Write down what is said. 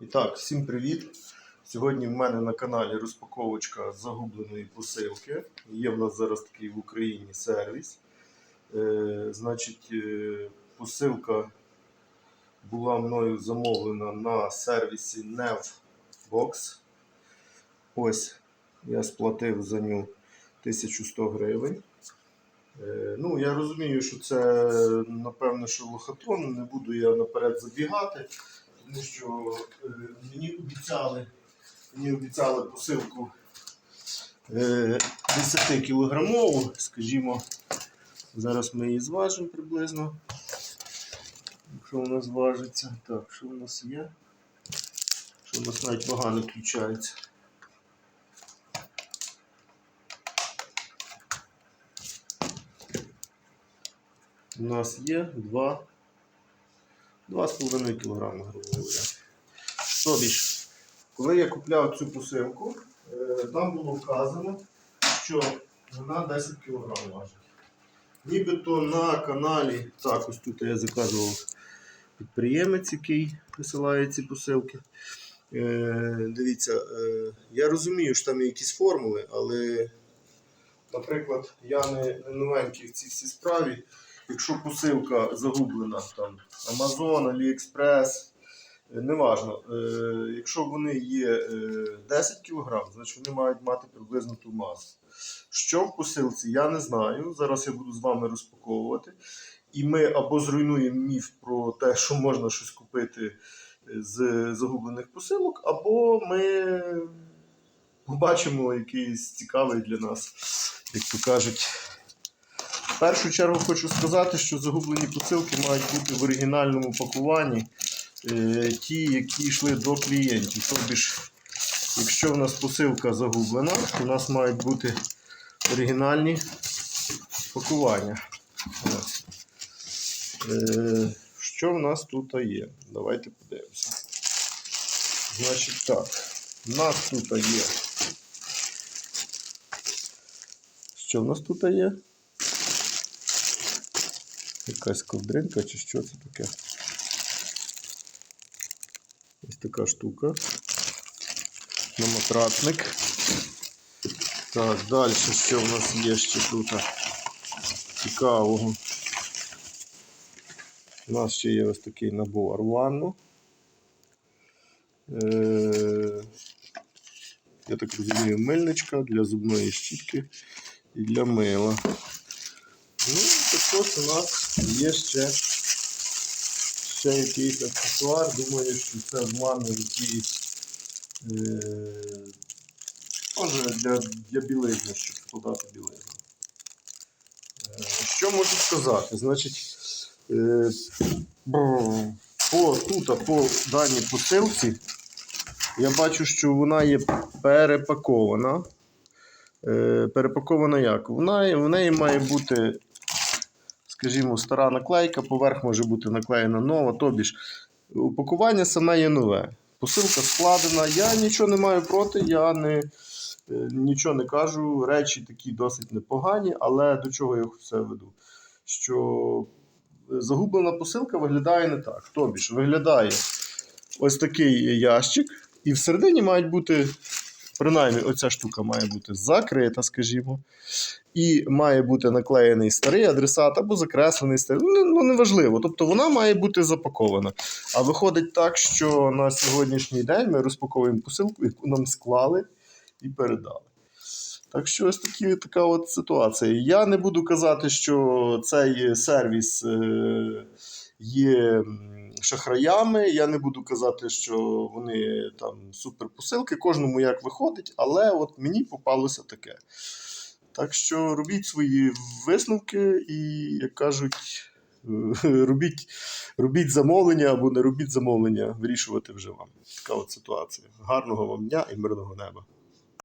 І так, всім привіт! Сьогодні в мене на каналі розпаковочка загубленої посилки. Є в нас зараз такий в Україні сервіс. Е, значить, е, посилка була мною замовлена на сервісі Nevbox. Ось я сплатив за нього 1100 гривень. Е, Ну, я розумію, що це напевно, що лохотрон, не буду я наперед забігати, тому що е, мені обіцяли, мені обіцяли посилку е, 10 кілограмову, скажімо, зараз ми її зважимо приблизно. Якщо вона зважиться, так, що у нас є? Що у нас навіть вага не включається. У нас є 2, 2,5 кг, грубо говоря. Тобі ж, коли я купляв цю посилку, е, там було вказано, що вона 10 кг важить. Нібито на каналі, так, ось тут я заказував підприємець, який висилає ці посилки. Е, дивіться, е, я розумію, що там є якісь формули, але, наприклад, я не, не новенький в цій всій справі. Якщо посилка загублена, там Amazon, AliExpress, е, неважно, е, якщо вони є е, 10 кг, значить вони мають мати приблизно ту масу. Що в посилці, я не знаю. Зараз я буду з вами розпаковувати. І ми або зруйнуємо міф про те, що можна щось купити з загублених посилок, або ми побачимо якийсь цікавий для нас, як то кажуть. В першу чергу хочу сказати, що загублені посилки мають бути в оригінальному пакуванні, е, ті, які йшли до клієнтів. Тобто, ж, якщо в нас посилка загублена, то у нас мають бути оригінальні пакування. Е, Що в нас тут є? Давайте подивимося. Значить так, у нас тут є. Що в нас тут є? Якась ковдринка чи що це таке? Ось така штука. На матрацник. Так, далі що в нас є ще тут цікавого? У нас ще є ось такий набор ванну. Е, я так розумію, мильничка для зубної щітки і для мила. Ну, також у нас є ще, ще якийсь аксесуар. Думаю, що це в мене якийсь е, може для, для білизни, щоб складати білизну. Е, що можу сказати? Значить, е, по, тут, по даній посилці, я бачу, що вона є перепакована. Е, перепакована як? В неї має бути скажімо, стара наклейка, поверх може бути наклеєна нова. Тобі ж упакування саме є нове. Посилка складена. Я нічого не маю проти, я не, е, нічого не кажу. Речі такі досить непогані, але до чого я все веду? Що загублена посилка виглядає не так. Тобі ж виглядає ось такий ящик, і всередині мають бути. Принаймні, оця штука має бути закрита, скажімо. І має бути наклеєний старий адресат або закреслений старий. Ну, ну неважливо. Тобто вона має бути запакована. А виходить так, що на сьогоднішній день ми розпаковуємо посилку, яку нам склали і передали. Так що ось такі, така от ситуація. Я не буду казати, що цей сервіс е, є шахраями. Я не буду казати, що вони там суперпосилки, кожному як виходить, але от мені попалося таке. Так що робіть свої висновки і, як кажуть, робіть, робіть замовлення або не робіть замовлення, вирішувати вже вам. Така от ситуація. Гарного вам дня і мирного неба.